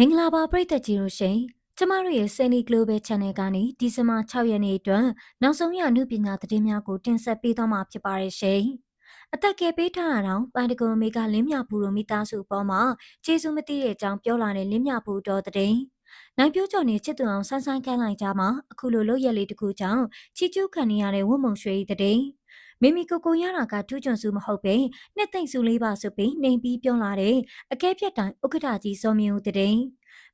မင်္ဂလာပါပရိသတ်ကြီးတို့ရှင်ကျမတို့ရဲ့ Sunny Global Channel ကနေဒီဇင်ဘာ6ရက်နေ့အတွက်နောက်ဆုံးရအမှုပညာသတင်းများကိုတင်ဆက်ပေးသွားမှာဖြစ်ပါတယ်ရှင်အသက်ကယ်ပေးထားတာတော့ပိုင်တကွန်အမေကလင်းမြဖူတို့မိသားစုအပေါ်မှာကျေးဇူးမသိတဲ့အကြောင်းပြောလာတဲ့လင်းမြဖူတော်တဲ့နိုင်ပြိုးကျော်နေချစ်သူအောင်ဆန်းဆန်းကန်းလိုက်ကြမှာအခုလိုလုပ်ရက်လေးတစ်ခုကြောင့်ချီကျူးခံနေရတဲ့ဝတ်မုံရွှေတဲ့ မိမိကိုကိုရတာကထူးချွန်စုမဟုတ်ပဲနှစ်သိမ့်စုလေးပါဆိုပြီးနေပြီးပြောလာတဲ့အကဲဖြတ်တိုင်ဥက္ကဋ္ဌကြီးစောမြင့်ဦးတဲ့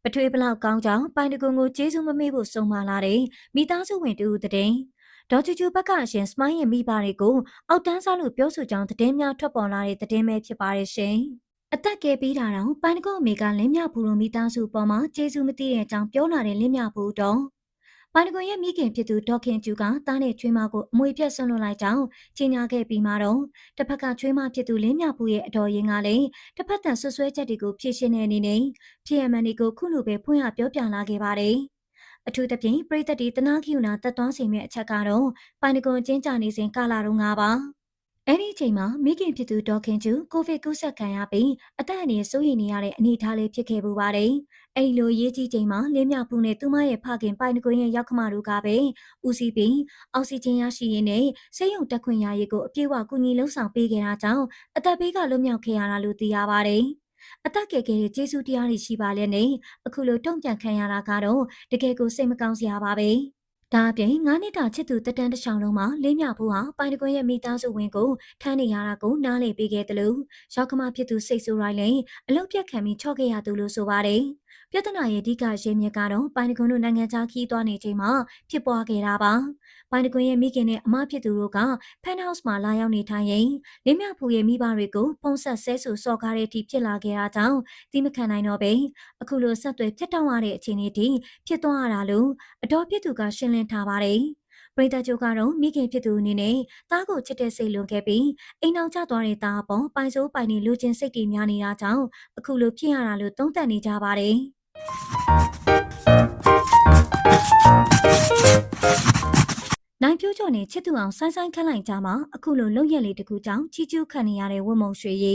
ပထွေးဘလောက်ကောင်းကြောင်ပိုင်တကွန်ကိုကျေးဇူးမမေ့ဖို့ဆုံးမလာတဲ့မိသားစုဝင်တူတဲ့ဒေါ်ချူချူဘက်ကအရှင်စမိုင်းရဲ့မိဘတွေကိုအောက်တန်းစားလို့ပြောဆိုကြောင်းသတင်းများထွက်ပေါ်လာတဲ့သတင်းပဲဖြစ်ပါတယ်ရှင်အသက်ကဲပေးတာတော့ပိုင်တကွန်အမေကလင်းမြဖူလိုမိသားစုပေါ်မှာကျေးဇူးမသိတဲ့အကြောင်းပြောလာတဲ့လင်းမြဖူတော့ ပိုင်တကွန်ရဲ့မိခင်ဖြစ်သူဒေါခင်ကျူကတားနဲ့ချွေးမကိုအမွေပြတ်ဆွန့်လွတ်လိုက်ကြောင်းကြီးညာခဲ့ပြီးမှတော့တစ်ဖက်ကချွေးမဖြစ်သူလင်းမြဖူရဲ့အတော်ရင်ကလည်းတစ်ဖက်တန်ဆွဆွဲချက်တွေကိုဖြည့်ရှင်းတဲ့အနေနဲ့ဖြစ်ရမှန်တွေကိုခုလိုပဲဖွင့်ရပြောပြလာခဲ့ပါတယ်။အထူးသဖြင့်ပြည်သက်ဒီတနာကိူနာတက်သွန်းစီမဲ့အချက်ကတော့ပိုင်တကွန်ကျင်းကြနေစဉ်ကာလာတော့ငါပါ။အဲ့ဒီအချိန်မှာမိခင်ဖြစ်သူဒေါခင်ကျူကိုဗစ်ကူးစက်ခံရပြီးအသက်အန္တရာယ်စိုးရိမ်နေရတဲ့အနေအထားလေးဖြစ်ခဲ့ပူပါတယ်။ အဲ့ဒီလိုရေးကြီးချိန်မှာလင်းမြဖူးနဲ့သူမရဲ့ဖခင်ပိုင်ကွင်းရဲ့ရောက်ခမတို့ကပဲဦးစီးပြီးအောက်ဆီဂျင်ရရှိရင်းနဲ့ဆေးရုံတက်ခွင့်ရရေးကိုအပြည့်အဝကူညီလှုံ့ဆော်ပေးခဲ့တာကြောင့်အသက်ဘေးကလွတ်မြောက်ခဲ့ရတာလို့သိရပါတယ်။အသက်ကယ်ခဲ့တဲ့ကျေးဇူးတရားတွေရှိပါလဲနဲ့အခုလိုတုံ့ပြန်ခံရတာကတော့တကယ်ကိုစိတ်မကောင်းစရာပါပဲ။ဒါအပြင်ငါးနှစ်တာချစ်သူတက်တန်းတစ်ချောင်းလုံးမှာလေးမြဖို့ဟာပိုင်တကွန်းရဲ့မိသားစုဝင်ကိုထမ်းနေရတာကိုနားလေပေးခဲ့တယ်လို့ရောက်ခမဖြစ်သူစိတ်ဆိုးရိုင်းလည်းအလုတ်ပြတ်ခံပြီးချော့ခဲ့ရသူလို့ဆိုပါတယ်။ ပြဿနာရဲ့အဓိကရင်းမြစ်ကတော့ပိုင်တကွန်းတို့နိုင်ငံခြားခီးသွားနေချိန်မှာဖြစ်ပွားခဲ့တာပါ။ပိုင်တကွင်းရဲ့မိခင်နဲ့အမဖြစ်သူတို့က Penthouse မှာလာရောက်နေထိုင်ရင်လင်းမြဖူရဲ့မိဘတွေကိုဖုံးဆက်ဆဲဆူစော်ကားတဲ့အထိဖြစ်လာခဲ့တာကြောင့်တိမခံနိုင်တော့ပဲအခုလိုဆက်သွယ်ဖြစ်တောင်းရတဲ့အခြေအနေထိဖြစ်သွားရတာလို့အတော်ဖြစ်သူကရှင်းလင်းထားပါတယ်ပရိသတ်ချုပ်ကတော့မိခင်ဖြစ်သူအနေနဲ့သားကိုချစ်တဲ့စိတ်လွန်ခဲ့ပြီးအိမ်အောင်ကျသွားတဲ့သားအပေါ်ပိုင်စိုးပိုင်နေလူချင်းစိတ်တွေများနေတာကြောင့်အခုလိုဖြစ်ရတာလို့သုံးသပ်နေကြပါတယ် နိုင်ပြိုးကျော်နဲ့ချစ်သူအောင်ဆိုင်းဆိုင်းခန့်လိုက်ကြမှာအခုလိုလုံရက်လေးတကူကြောင့်ချီကျူးခံနေရတဲ့ဝတ်မုံရွှေရီ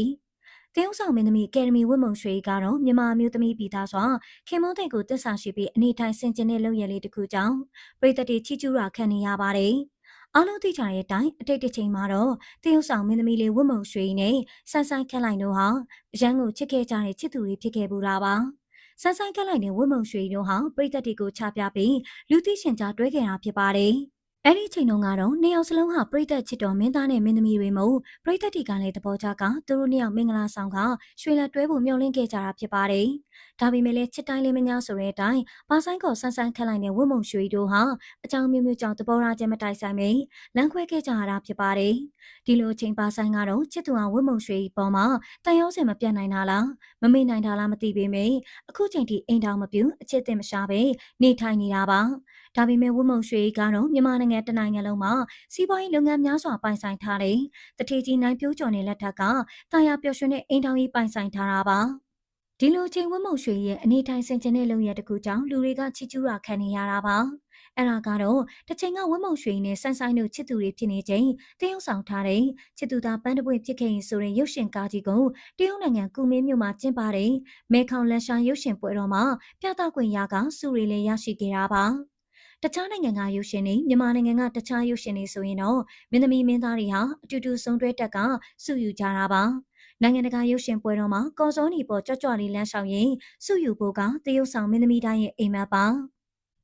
တင်းဥဆောင်မင်းသမီးအကယ်ဒမီဝတ်မုံရွှေကတော့မြန်မာမျိုးသမီးပြည်သားစွာခင်မုန်းတဲ့ကိုတစ္ဆာရှိပြီးအနေထိုင်ဆင်ကျင်တဲ့လုံရက်လေးတကူကြောင့်ပြည်သက်တွေချီကျူးရခံနေရပါတယ်အားလုံးသိကြတဲ့အတိုင်းအတိတ်တစ်ချိန်မှာတော့တရုတ်ဆောင်မင်းသမီးလေးဝတ်မုံရွှေနဲ့ဆန်းဆိုင်ခက်လိုက်တို့ဟာအရန်ကိုချစ်ခဲ့ကြတဲ့ချစ်သူတွေဖြစ်ခဲ့ပူတာပါ ဆန်းဆိုင်ခက်လိုက်တဲ့ဝတ်မုံရွှေတို့ဟာပြည်သက်တွေကိုချပြပြီးလူသိရှင်ကြားတွဲခဲ့တာဖြစ်ပါတယ်။အဲ့ဒီချိန်တုန်းကတော့နှစ်ယောက်စလုံးဟာပြိသက်ချစ်တော်မင်းသားနဲ့မင်းသမီးတွေမို့ပြိသက်တီကလည်းသဘောကျကသူတို့နှစ်ယောက်မင်္ဂလာဆောင်ကရွှေလက်တွဲဖို့မျှော်လင့်ခဲ့ကြတာဖြစ်ပါတယ်။ ဒါပေမဲ့လည်းချစ်တိုင်းလေးမညာဆိုတဲ့အတိုင်းပါဆိုင်ကောဆန်းဆန်းခက်လိုက်တဲ့ဝတ်မုံရွှေတို့ဟာအကြောင်းမျိုးမျိုးကြောင့်သဘောထားချင်းမတိုက်ဆိုင်ပဲလမ်းခွဲခဲ့ကြရတာဖြစ်ပါတယ်။ဒီလိုအချိန်ပါဆိုင်ကတော့ချစ်သူဟာဝတ်မုံရွှေပေါ်မှာတန်ရုံးစင်မပြတ်နိုင်တာလားမမေ့နိုင်တာလားမသိပေမဲ့အခုချိန်ထိအိမ်တောင်မပြူအချစ်တင်မရှာပဲနေထိုင်နေတာပါ။ဒါပေမဲ့ဝတ်မုံရွှေကတော့မြန်မာနိုင်ငံတနိုင်ငံလုံးမှာစီးပွားရေးလုပ်ငန်းများစွာပိုင်ဆိုင်ထားတဲ့တထေကြီးနိုင်ပြိုးကျော်နေလက်ထက်ကတာယာပျော်ရွှင်တဲ့အိမ်ထောင်ကြီးပိုင်ဆိုင်ထားတာပါ ဒီလိုချိန်ဝတ်မုံရွှေရဲ့အနေထိုင်ဆင်ခြင်တဲ့လုံရတကူကြောင့်လူတွေကချီကျူးတာခံနေရတာပါအဲ့ဒါကတော့တစ်ချိန်ကဝတ်မုံရွှေနဲ့ဆန်းဆိုင်တို့ချစ်သူတွေဖြစ်နေချိန်တရုတ်ဆောင်ထားတဲ့ချစ်သူသားပန်းတပွင့်ဖြစ်ခဲ့ရင်ဆိုရင်ရုပ်ရှင်ကားကြီးကိုတရုတ်နိုင်ငံကူမင်းမြို့မှာကျင်းပတဲ့မဲခေါင်လက်ရှာရုပ်ရှင်ပွဲတော်မှာပြသခွင့်ရကစုရီလည်းရရှိခဲ့တာပါတခြားနိုင်ငံကရုပ်ရှင်တွေမြန်မာနိုင်ငံကတခြားရုပ်ရှင်တွေဆိုရင်တော့မင်းသမီးမင်းသားတွေဟာအတူတူဆုံးတွဲတက်ကစုယူကြတာပါ နိုင်ငံတကာရုပ်ရှင်ပွဲတော်မှာကော်စောနီပေါ်ကြွကြွလေးလမ်းလျှောက်ရင်စုယူဖို့ကတရုတ်ဆောင်မင်းသမီးတိုင်းရဲ့အိမ်မက်ပါ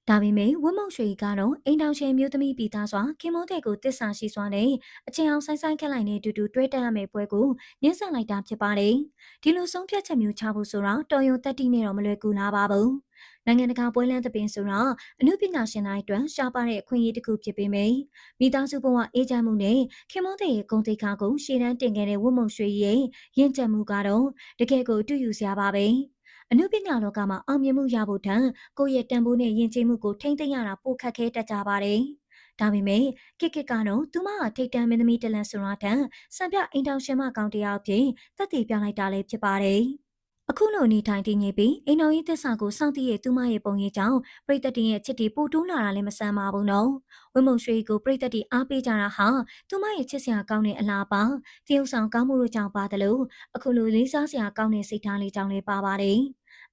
ဒါပေမဲ့ဝတ်မုံရွှေကတော့အိမ်တောင်ရှင်မျိုးသမီးပြည်သားစွာခင်မိုးတဲ့ကိုတစ္ဆာရှိစွာနဲ့အချင်းအောင်ဆိုင်ဆိုင်ခက်လိုက်နဲ့တူတူတွဲတက်ရမယ့်ပွဲကိုညှင်းဆန်လိုက်တာဖြစ်ပါတယ်။ဒီလိုဆုံးဖြတ်ချက်မျိုးချဖို့ဆိုတော့တော်ရုံတက်တိနဲ့တော့မလွယ်ကူလာပါဘူး။ နိုင်ငံတကာပွဲလမ်းသပင်ဆိုတော့အမှုပညာရှင်တိုင်းအတွက်ရှားပါတဲ့အခွင့်အရေးတစ်ခုဖြစ်ပေမယ့်မိသားစုဘဝအေးချမ်းမှုနဲ့ခင်မုန်းတဲ့ရဲ့ဂုဏ်သိက္ခာကိုရှေ့တန်းတင်ခဲ့တဲ့ဝတ်မုံရွှေရဲ့ရင့်ကျက်မှုကတော့တကယ်ကိုတူယူစရာပါပဲ။အမှုပညာလောကမှာအောင်မြင်မှုရဖို့တန်ကိုယ့်ရဲ့တန်ဖိုးနဲ့ယဉ်ကျေးမှုကိုထိမ့်သိမ်းရတာပိုခက်ခဲတတ်ကြပါတယ်။ဒါပေမဲ့ကိကိကတော့သူမဟာထိတ်တန့်မင်းသမီးတလန်ဆိုတာတန်စံပြအိမ်တောင်ရှင်မကောင်တယောက်ဖြစ်သက်တည်ပြလိုက်တာလည်းဖြစ်ပါတယ်။ အခုလိုနေထိုင်တည်ငြိမ်ပြီးအိမ်တော်ရေးသစ္စာကိုစောင့်တည်ရဲ့သူမရဲ့ပုံရိပ်ကြောင့်ပရိသတ်တင်ရဲ့ချစ်တီပိုတိုးလာတာလည်းမဆန်းပါဘူးနော်ဝင်းမုံရွှေကိုပရိသတ်တီအားပေးကြတာဟာသူမရဲ့ချစ်စရာကောင်းတဲ့အလားပါတရုပ်ဆောင်ကောင်းမှုတို့ကြောင့်ပါတယ်လို့အခုလိုလေးစားစရာကောင်းတဲ့စိတ်ထားလေးကြောင့်လည်းပါပါတယ်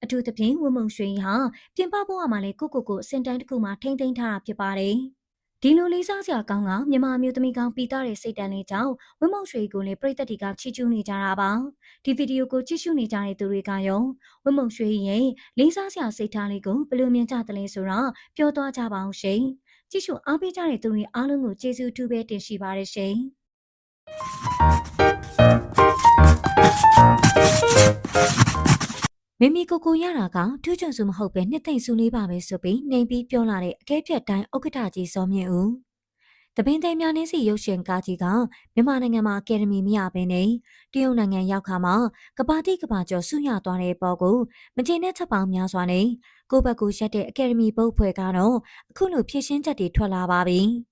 အထူးသဖြင့်ဝတ်မုံရွှေဟာပြင်ပဘဝမှာလည်းကိုကိုကိုအစင်တန်းတစ်ခုမှထိမ့်သိမ်းထားတာဖြစ်ပါတယ် ဒီလိုလေးစားစရာကောင်းကမြန်မာမျိုးသမီးကောင်းပြီးသားတဲ့စိတ်တန်းလေးကြောင့်ဝင်းမုံရွှေကိုလည်းပြည်သက်တီကချီးကျူးနေကြတာပါဒီဗီဒီယိုကိုကြည့်ရှုနေကြတဲ့သူတွေကရောဝင်းမုံရွှေရဲ့လေးစားစရာစိတ်ထားလေးကိုဘယ်လိုမြင်ကြသလဲဆိုတော့ပြောသွားကြပါအောင်ရှင်ကြည့်ရှုအားပေးကြတဲ့သူတွေအားလုံးကိုကျေးဇူးအထူးပဲတင်ရှိပါတယ်ရှင် မိမိကိုကိုရတာကထူးချွန်စုမဟုတ်ပဲနှစ်သိမ့်စုလေးပါပဲဆိုပြီးနှိမ်ပြီးပြောလာတဲ့အကဲဖြတ်တိုင်းဥက္ကဋ္ဌကြီးစောမြင့်ဦးတပင်းသိမ်းများနှင်းစီရုပ်ရှင်ကားကြီးကမြန်မာနိုင်ငံမှာအကယ်ဒမီမရဘဲနဲ့တရုတ်နိုင်ငံရောက်ခါမှာကဘာတိကဘာကျော်ဆုရသွားတဲ့ပေါ်ကိုမကျေနပ်ချက်ပေါင်းများစွာနဲ့ကိုဘက်ကိုရက်တဲ့အကယ်ဒမီပုတ်ဖွဲ့ကတော့အခုလိုဖြည့်ရှင်းချက်တွေထွက်လာပါပြီ။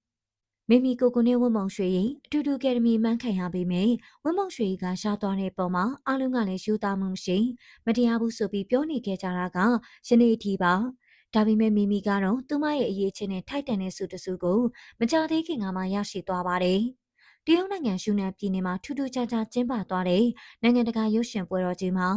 မိမိကိုကိုနဲ့ဝတ်မောင်ရွှေရင်အတူတူကယ်ဒမီမှန်းခံရပေမယ့်ဝတ်မောင်ရွှေကရှားသွားတဲ့ပုံမှာအားလုံးကလည်းယူသားမှုမရှိမတရားဘူးဆိုပြီးပြောနေခဲ့ကြတာကယနေ့အထိပါဒါပေမဲ့မိမိကတော့သူမရဲ့အရေးချင်းနဲ့ထိုက်တန်တဲ့စုတစုကိုမကြသေးခင်ကမှရရှိသွားပါတယ်တရုတ်နိုင်ငံယူနန်ပြည်နယ်မှာထူးထူးခြားခြားကျင်းပသွားတဲ့နိုင်ငံတကာရုပ်ရှင်ပွဲတော်ကြီးမှာ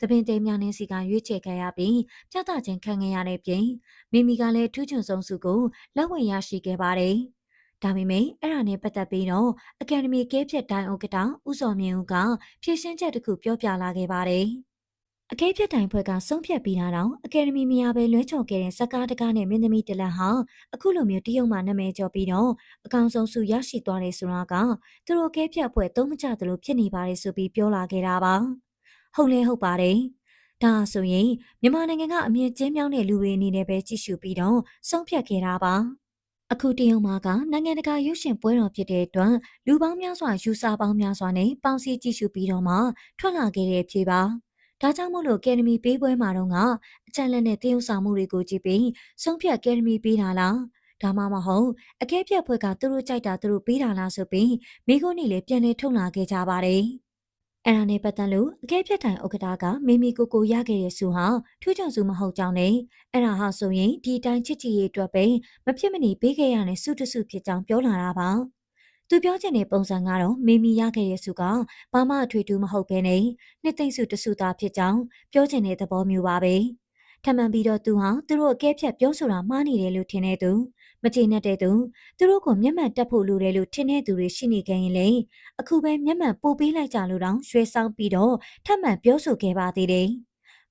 သပင်သေးများနှင်းစီကရွေးချယ်ခဲ့ရပြီးပြသခြင်းခံခဲ့ရတဲ့ပြင်မိမိကလည်းထူးချွန်ဆုံးစုကိုလက်ဝင်ရရှိခဲ့ပါတယ်။ ဒါပေမဲ့အဲ့ဒါနဲ့ပတ်သက်ပြီးတော့အကယ်ဒမီကဲဖြတ်တိုင်းဥက္ကဋ္ဌဦးစောမြင့်ဦးကဖြည့်ရှင်းချက်တစ်ခုပြောပြလာခဲ့ပါတယ်။အကဲဖြတ်တိုင်းဖွဲ့ကဆုံးဖြတ်ပြီးတာတော့အကယ်ဒမီမရပဲလွှဲချော်ခဲ့တဲ့စကားတကားနဲ့မင်းသမီးတလန်ဟာအခုလိုမျိုးတရုတ်မှာနာမည်ကျော်ပြီးတော့အကောင်ဆုံးစုရရှိသွားတယ်ဆိုတာကသူတို့ကဲဖြတ်ဖွဲ့သုံးမကြသလိုဖြစ်နေပါတယ်ဆိုပြီးပြောလာခဲ့တာပါ။ဟုတ်လဲဟုတ်ပါတယ်။ဒါဆိုရင်မြန်မာနိုင်ငံကအမြင့်ကျင်းမြောင်းတဲ့လူတွေအနေနဲ့ပဲကြည့်ရှုပြီးတော့ဆုံးဖြတ်ခဲ့တာပါ။ အခုတရုတ်မှာကနိုင်ငံတကာရုပ်ရှင်ပွဲတော်ဖြစ်တဲ့အတွက်လူပေါင်းများစွာယူဆပေါင်းများစွာနဲ့ပေါင်းစည်းကြည့်ရှုပြီးတော့မှထွက်လာခဲ့တဲ့ဖြစ်ပါဒါကြောင့်မို့လို့ကယ်ဒမီပေးပွဲမှာတော့ကအချက်လက်နဲ့တရုတ်ဆောင်မှုတွေကိုကြည့်ပြီးဆုံးဖြတ်ကယ်ဒမီပေးတာလားဒါမှမဟုတ်အကဲဖြတ်ဖွဲ့ကသူတို့ကြိုက်တာသူတို့ပေးတာလားဆိုပြီးမိခိုးနေလေပြန်လေထုတ်လာခဲ့ကြပါတယ် အဲ့ဒါနဲ့ပတ်သက်လို့အကဲဖြတ်တိုင်ဥက္ကဋ္ဌကမိမိကိုကိုရခဲ့တဲ့စုဟာထူးချွန်စုမဟုတ်ကြောင်းနဲ့အဲ့ဒါဟာဆိုရင်ဒီတိုင်းချစ်ချစ်ရေးအတွက်ပဲမဖြစ်မနေပေးခဲ့ရတဲ့စုတစုဖြစ်ကြောင်းပြောလာတာပါသူပြောချင်တဲ့ပုံစံကတော့မိမိရခဲ့တဲ့စုကဘာမှအထွေထူးမဟုတ်ဘဲနဲ့နှစ်သိမ့်စုတစုသားဖြစ်ကြောင်းပြောချင်တဲ့သဘောမျိုးပါပဲထမှန်ပြီးတော့သူဟာသူတို့အကဲဖြတ်ပြောဆိုတာမှားနေတယ်လို့ထင်တဲ့သူ မကျေနပ်တဲ့သူသူတို့ကိုမျက်မှန်တက်ဖို့လိုတယ်လို့ထင်တဲ့သူတွေရှိနေကြရင်လေအခုပဲမျက်မှန်ပို့ပေးလိုက်ကြလို့တောင်ရွှေဆောင်ပြီးတော့ထပ်မံပြောဆိုခဲ့ပါသေးတယ်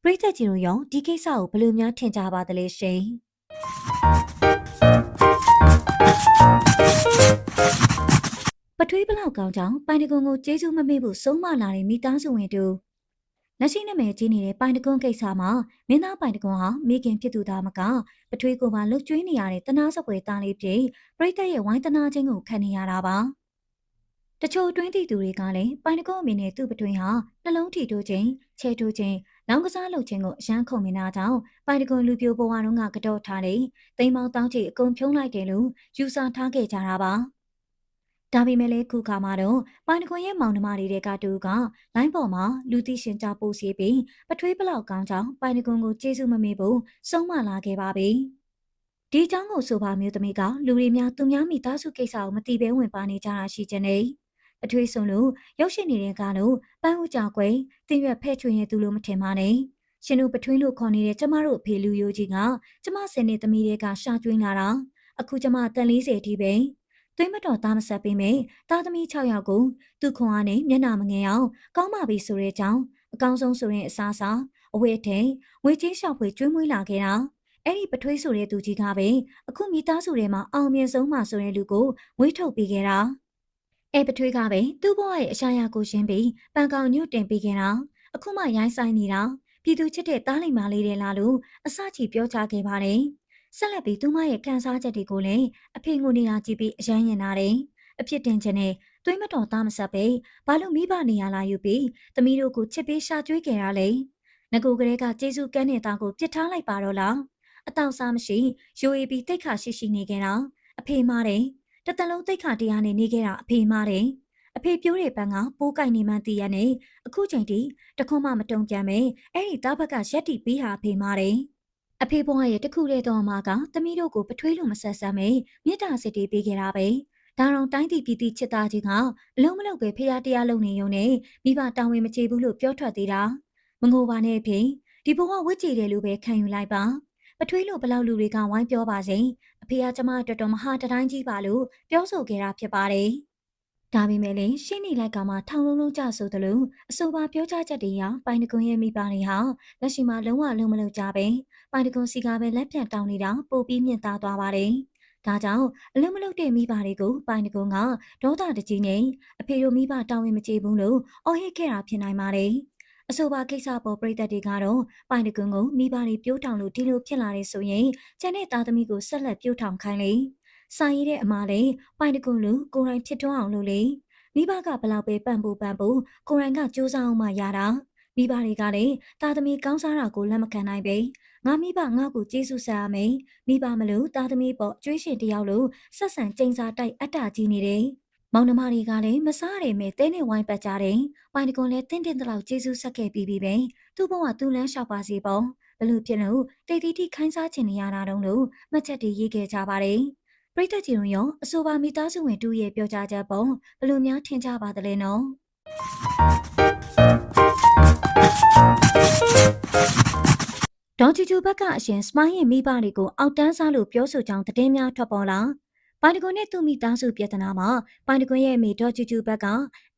ပရိသတ်ကြီးတို့ရောဒီကိစ္စကိုဘယ်လိုများထင်ကြပါသလဲရှင်ပထွေးဘလောက်ကောင်းကြောင်ပိုင်တကုံကိုကျေးဇူးမမေ့ဖို့ဆုံးမလာတဲ့မိသားစုဝင်တို့ လက်ရှိနာမည်ကြီးနေတဲ့ပိုင်တကွန်းကိစ္စမှာမင်းသားပိုင်တကွန်းဟာမိခင်ဖြစ်သူသားမကပထွေးကိုမှလှုပ်ကြွေးနေရတဲ့တနာစပွဲသားလေးဖြစ်ပြိတ္တရဲ့ဝိုင်းတနာချင်းကိုခံနေရတာပါတချို့တွင်းသည့်သူတွေကလည်းပိုင်တကွန်းအမေနဲ့သူ့ပထွေးဟာနှလုံးထီတိုးခြင်းချဲတိုးခြင်းလောင်ကစားလုပ်ခြင်းကိုအရန်ခုံနေတာကြောင့်ပိုင်တကွန်းလူပြိုဘဝတုန်းကကတော့ထားတဲ့တိမ်မောင်းတောင်းချီအကုန်ဖြုံးလိုက်တယ်လို့ယူဆထားခဲ့ကြတာပါ ဒါပေမဲ့လည်းခုခါမှာတော့ပိုင်တခွန်ရဲ့မောင်နှမတွေကတူကလိုင်းပေါ်မှာလူသိရှင်ကြားပို့စီပြီးပထွေးပလောက်ကောင်းကြောင်းပိုင်တခွန်ကိုကျေးဇူးမမေ့ဖို့ဆုံးမလာခဲ့ပါပြီ။ဒီเจ้าကိုဆိုပါမျိုးသမီးကလူတွေများသူများမိသားစုကိစ္စကိုမတိဘဲဝင်ပါနေကြတာရှိခြင်းနဲ့အထွေးဆုံးလို့ရောက်ရှိနေတဲ့ကတော့ပန်းဦးကြောက်ွယ်တင်းရွက်ဖဲ့ချွင်ရဲ့သူလို့မထင်ပါနဲ့။ရှင်တို့ပထွေးလို့ခေါ်နေတဲ့ကျမတို့အဖေလူယိုကြီးကကျမဆယ်နှစ်သမီးတွေကရှာကျွင်းလာတာအခုကျမတန်40ထိပဲ သွေးမတော်သားမဆက်ပေးမယ်သားသမီး6ယောက်ကိုသူ့ခွန်အားနဲ့မျက်နှာမငယ်အောင်ကောင်းပါပြီဆိုတဲ့အကြောင်းအကောင်းဆုံးဆိုရင်အစားစားအဝေးထိန်ငွေချင်းလျှောက်ဖွေကျွေးမွေးလာခဲ့တာအဲ့ဒီပထွေးဆိုတဲ့သူကြီးကပဲအခုမိသားစုထဲမှာအောင်မြင်ဆုံးမှဆိုတဲ့လူကိုဝေးထုတ်ပေးခဲ့တာအဲ့ပထွေးကပဲသူ့ဘဝရဲ့အရှာရကိုရှင်းပြီးပန်ကောင်ညွတ်တင်ပေးခဲ့တာအခုမှရိုင်းဆိုင်နေတာပြည်သူချစ်တဲ့တားလိမ္မာလေးတွေလားလို့အစချီပြောချခဲ့ပါတယ် ဆက်လက်ပြီးသူမရဲ့ကန်စားချက်တွေကိုလည်းအဖေငိုနေတာကြည့်ပြီးအယမ်းရင်လာတယ်။အဖြစ်တင်ခြင်းနဲ့သွေးမတော်သားမဆက်ပဲဘာလို့မိဘနေရလာယူပြီးသမီးတို့ကိုချစ်ပေးရှာကျွေးကြတာလဲ။ငကိုကလေးကကျေးဇူးကမ်းတဲ့သားကိုပြစ်ထားလိုက်ပါတော့လား။အတောင်စားမရှိရိုအေးပြီးတိတ်ခါရှိရှိနေကြတာအဖေမားတယ်။တတလုံးတိတ်ခါတရားနဲ့နေခဲ့တာအဖေမားတယ်။အဖေပြိုးတဲ့ပန်းကပိုးကိုက်နေမှတည်ရနဲ့အခုချိန်ထိတခွန်းမှမတုံပြန်ပဲအဲ့ဒီသားဘက်ကရက်တီပြီးဟာအဖေမားတယ်။ အဖေဘွားရဲ့တခုတဲ့တော်မှာကသမီးတို့ကိုပထွေးလို့မဆက်ဆမ်းမေမြစ်တာစစ်တေးပေးခဲ့တာပဲဒါတော့တိုင်းပြည်ပြည်ချစ်သားကြီးကအလုံးမလုံးပဲဖះတရားလုံးနေုံနဲ့မိဘတာဝန်မချေဘူးလို့ပြောထွက်သေးတာမငိုပါနဲ့ဖေဒီဘဝဝတ်ကြည်တယ်လို့ပဲခံယူလိုက်ပါပထွေးလို့ဘလောက်လူတွေကဝိုင်းပြောပါစေအဖေကကျမအတွက်တော့မဟာတတိုင်းကြီးပါလို့ပြောဆိုခဲ့တာဖြစ်ပါတယ်ဒါပေမဲ့လည်းရှင်းနေလိုက်ကမှထောင်လုံးလုံးကြဆိုသလိုအဆိုပါပြောကြားချက်တွေအရပိုင်တကွန်ရဲ့မိဘတွေဟာလက်ရှိမှာလုံးဝလုံးမလုံးကြပဲ ပိုင်တကွန်စီကပဲလက်ပြန်တောင်းနေတာပိုပြီးမြင့်သားသွားပါတယ်။ဒါကြောင့်အလုံးမလုံးတဲ့မိဘတွေကိုပိုင်တကွန်ကဒေါသတကြီးနဲ့အဖေတို့မိဘတောင်းဝင်မကြည့်ဘူးလို့အော်ဟစ်ခဲ့တာဖြစ်နိုင်ပါတယ်။အဆိုပါကိစ္စပေါ်ပြည်သက်တွေကတော့ပိုင်တကွန်ကိုမိဘတွေပြိုးထောင်လို့ဒီလိုဖြစ်လာတဲ့ဆိုရင်ကျန်တဲ့သားသမီးကိုဆက်လက်ပြိုးထောင်ခိုင်းလေ။စာရေးတဲ့အမားလေးပိုင်တကွန်လူကိုယ်တိုင်ဖြစ်ထွန်းအောင်လုပ်လေ။မိဘကဘလောက်ပဲပံ့ပိုးပံ့ပိုးကိုရိုင်းကစူးစမ်းအောင်မှရတာမိဘတွေကလည်းတာသမီကောင်းစားတာကိုလက်မခံနိုင်ပေ ငါမိဘငါ့ကိုကျေးဇူးဆက်ရမယ်မိဘမလို့တာသမီပေါ်ကျွေးရှင်တယောက်လို့ဆက်ဆံကြိမ်စာတိုက်အတ္တကြီးနေတယ်မောင်နှမတွေကလည်းမစားရမယ်တဲနဲ့ဝိုင်းပတ်ကြတယ်ပိုင်တကွန်လည်းတင်းတင်းတလောက်ကျေးဇူးဆက်ခဲ့ပြီးပြီပဲသူ့ဘဝသူ့လန်းလျှောက်ပါစီပေါ့ဘလို့ဖြစ်လို့တိတ်တိတိခိုင်းစားချင်နေရတာတုံးလို့မှတ်ချက်တွေရေးခဲ့ကြပါတယ်ပရိသတ်ကြီးတို့ရောအဆိုပါမိသားစုဝင်တူရဲ့ပြောကြားချက်ပုံဘယ်လိုများထင်ကြပါသလဲနော် ဒေါ်ချူချူဘက်ကအရှင်စမိုင်းရဲ့မိဘတွေကိုအောက်တန်းစားလို့ပြောဆိုကြောင်းသတင်းများထွက်ပေါ်လာပိုင်တကွန်နဲ့သူ့မိသားစုပြည်ထနာမှာပိုင်တကွန်ရဲ့မိဒေါ်ချူချူဘက်က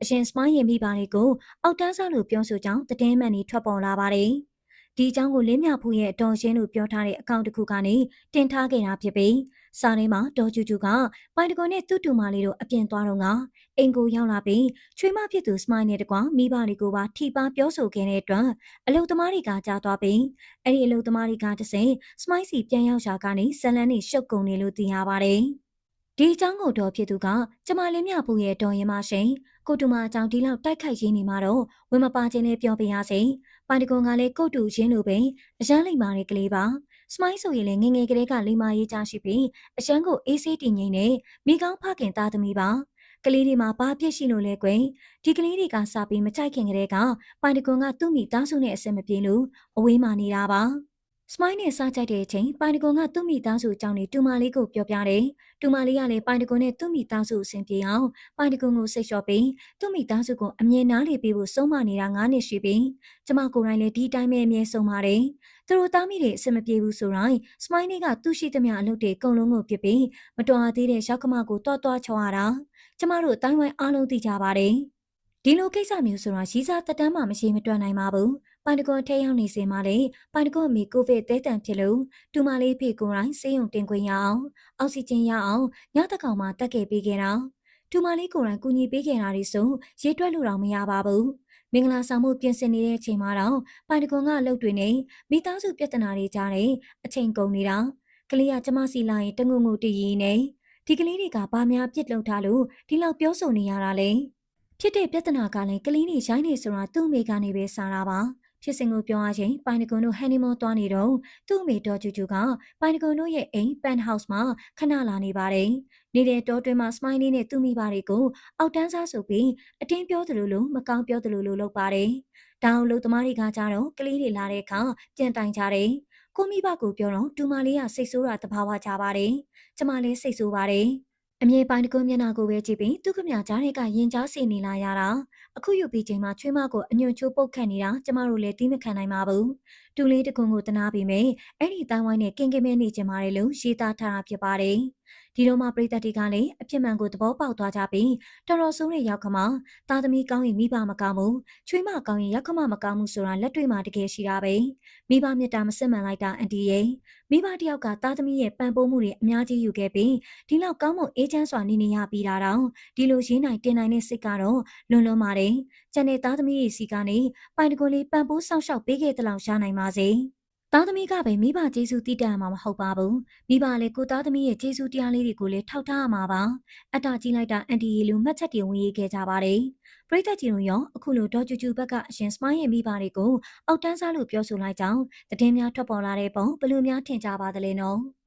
အရှင်စမိုင်းရဲ့မိဘတွေကိုအောက်တန်းစားလို့ပြောဆိုကြောင်းသတင်းမှန်တွေထွက်ပေါ်လာပါတယ် ဒီအကြောင်းကိုလင်းမြဖူးရဲ့တော်ရှင်းလို့ပြောထားတဲ့အကောင့်တစ်ခုကနေတင်ထားခဲ့တာဖြစ်ပြီးစာထဲမှာဒေါ်ကျူကျူကပိုင်တကွန်နဲ့သူ့တူမလေးတို့အပြင်သွားတော့ကအိမ်ကိုရောက်လာပြီးချွေးမဖြစ်သူစမိုင်းနဲ့တကွာမိဘတွေကိုပါထိပါပြောဆိုခဲ့တဲ့အတွက်အလုသမားတွေကကြားသွားပြီးအဲ့ဒီအလုသမားတွေကတစဉ်စမိုင်းစီပြန်ရောက်ရှာကနေဇလန်းနဲ့ရှုပ်ကုန်နေလို့သိရပါတယ်ဒီအကြောင်းကိုတော့ဖြစ်သူကကျမလင်းမြဖို့ရဲ့တော်ရင်မရှင်ကိုတူမအကြောင်းဒီလောက်တိုက်ခိုက်ရင်းနေမှာတော့ဝင်မပါခြင်းလေးပြောပြရစေ ပိုင်တကွန်ကလည်းကိုတူချင်းလိုပဲအရန်လိမ္မာတဲ့ကလေးပါစမိုင်းဆိုရင်လည်းငငယ်ကလေးကလိမာရေးချရှိပြီးအရှမ်းကိုအေးဆေးတည်ငြိမ်နေမိကောင်းဖခင်သားသမီးပါကလေးတွေမှာဘာဖြစ်ရှိလို့လဲကွယ်ဒီကလေးတွေကစပြီးမကြိုက်ခင်ကလေးကပိုင်တကွန်ကသူ့မိသားစုနဲ့အဆင်မပြေလို့အဝေးမှနေတာပါ စမိုင်းနဲ့စားကြိုက်တဲ့အချိန်ပိုင်တကွန်ကသူ့မိသားစုအကြောင်းနဲ့တူမလေးကိုပြောပြတယ်။တူမလေးကလည်းပိုင်တကွန်နဲ့သူ့မိသားစုအဆင်ပြေအောင်ပိုင်တကွန်ကိုစိတ်လျှော့ပြီးသူ့မိသားစုကိုအမြဲနားလေပေးဖို့ဆုံးမနေတာ9နှစ်ရှိပြီ။ကျမကိုယ်တိုင်လည်းဒီတိုင်းပဲအမြဲဆုံးပါတယ်။သူတို့သားမိတွေအဆင်မပြေဘူးဆိုတိုင်းစမိုင်းလေးကသူ့ရှိသမျှအလုပ်တွေအကုန်လုံးကိုပြစ်ပြီးမတော်အားသေးတဲ့ရောက်ကမကိုတွားတွားချောရတာ။ကျမတို့အတိုင်းဝိုင်းအားလုံးသိကြပါတယ်။ဒီလိုကိစ္စမျိုးဆိုတာရီးစားတက်တမ်းမှမရှိမတွက်နိုင်ပါဘူး ပိုင်တကွန်ထဲရောက်နေစဉ်မှာလေပိုင်တကွန်အမေကိုဗစ်တဲတန်ဖြစ်လို့တူမလေးဖေကိုယ်တိုင်ဆေးရုံတင်ခွင့်ရအောင်အောက်ဆီဂျင်ရအောင်ညတကောင်မှတက်ခဲ့ပေးခဲ့တာတူမလေးကိုယ်တိုင်ကူညီပေးခဲ့တာတွေဆိုရေတွက်လို့တော့မရပါဘူးမင်္ဂလာဆောင်မှုပြင်ဆင်နေတဲ့အချိန်မှာတော့ပိုင်တကွန်ကအလုပ်တွေနဲ့မိသားစုပြဿနာတွေကြားနေအချိန်ကုန်နေတာကလေးကကျမစီလာရင်တငုံငုံတည်ရင်းနေဒီကလေးတွေကဘာများပြစ်လုပ်ထားလို့ဒီလောက်ပြောဆိုနေရတာလဲဖြစ်တဲ့ပြဿနာကလည်းကလေးတွေရိုင်းနေဆိုတာသူ့အမေကနေပဲစားတာပါ ဖြစ်စဉ်ကိုပြောရရင်ပိုင်နကွန်တို့ဟန်နီမွန်သွားနေတော့သူ့အမေတော်ကျူကျူကပိုင်နကွန်တို့ရဲ့အိမ်ပန်ဟောက်စ်မှာခဏလာနေပါတယ်။နေတဲ့တောတွင်းမှာစမိုင်းလေးနဲ့သူ့မိဘတွေကိုအောက်တန်းစားဆိုပြီးအတင်းပြောသလိုလိုမကောင်းပြောသလိုလိုလုပ်ပါတယ်။တောင်လူသမားတွေကကြတော့ကလေးတွေလာတဲ့အခါပြန်တိုင်ကြတယ်။ကိုမိဘကိုပြောတော့တူမလေးကစိတ်ဆိုးတာတဘာဝကြပါတယ်။ကျမလည်းစိတ်ဆိုးပါတယ်။ အမြဲပိုင်းတကုမျက်နှာကိုပဲကြည့်ပြီးသူ့ခမကြားတွေကရင်ကြားစီနေလာရတာအခုယူပြီးချိန်မှာချွေးမကိုအညွန့်ချိုးပုတ်ခတ်နေတာကျမတို့လည်းတီးမခံနိုင်ပါဘူးတူလေးတကွန်ကိုတနာပြီးမယ်အဲ့ဒီတိုင်းဝိုင်းနဲ့ကင်ကင်မဲနေချင်ပါတယ်လို့ရေးသားထားတာဖြစ်ပါတယ် ဒီတော့မှပရိသတ်တွေကလည်းအဖြစ်မှန်ကိုသဘောပေါက်သွားကြပြီးတော်တော်ဆိုးတဲ့ရောက်ခမသားသမီးကောင်းရင်မိဘမကောင်းဘူးချွေးမကောင်းရင်ရောက်ခမမကောင်းဘူးဆိုတာလက်တွေ့မှာတကယ်ရှိတာပဲမိဘမြတ်တာမစစ်မှန်လိုက်တာအန်တီရဲ့မိဘတယောက်ကသားသမီးရဲ့ပံ့ပိုးမှုတွေအများကြီးယူခဲ့ပြီးဒီလောက်ကောင်းမွန်အေးချမ်းစွာနေနေရပြီးတာတော့ဒီလိုရင်းနိုင်တင်နိုင်တဲ့စိတ်ကတော့လွန်လွန်ပါတယ်ကျန်တဲ့သားသမီးတွေစီကနေပိုင်တကွန်လေးပံ့ပိုးဆောက်ရှောက်ပေးခဲ့တဲ့လောက်ရနိုင်ပါစေ။ သားသမီးကပဲမိဘကျေးဇူးတည်တတ်မှာမဟုတ်ပါဘူးမိဘလည်းကိုသားသမီးရဲ့ကျေးဇူးတရားလေးတွေကိုလည်းထောက်ထားရမှာပါအတ္တကြီးလိုက်တာအန်တီရီလိုမှတ်ချက်တွေဝင်ရေးခဲ့ကြပါတယ်ပရိသတ်ကြီးတို့ရောအခုလိုဒေါ်ကျူကျူဘက်ကအရှင်စမိုင်းရဲ့မိဘတွေကိုအောက်တန်းစားလို့ပြောဆိုလိုက်ကြောင်းတည်င်းများထွက်ပေါ်လာတဲ့ပုံဘယ်လိုများထင်ကြပါသလဲနော်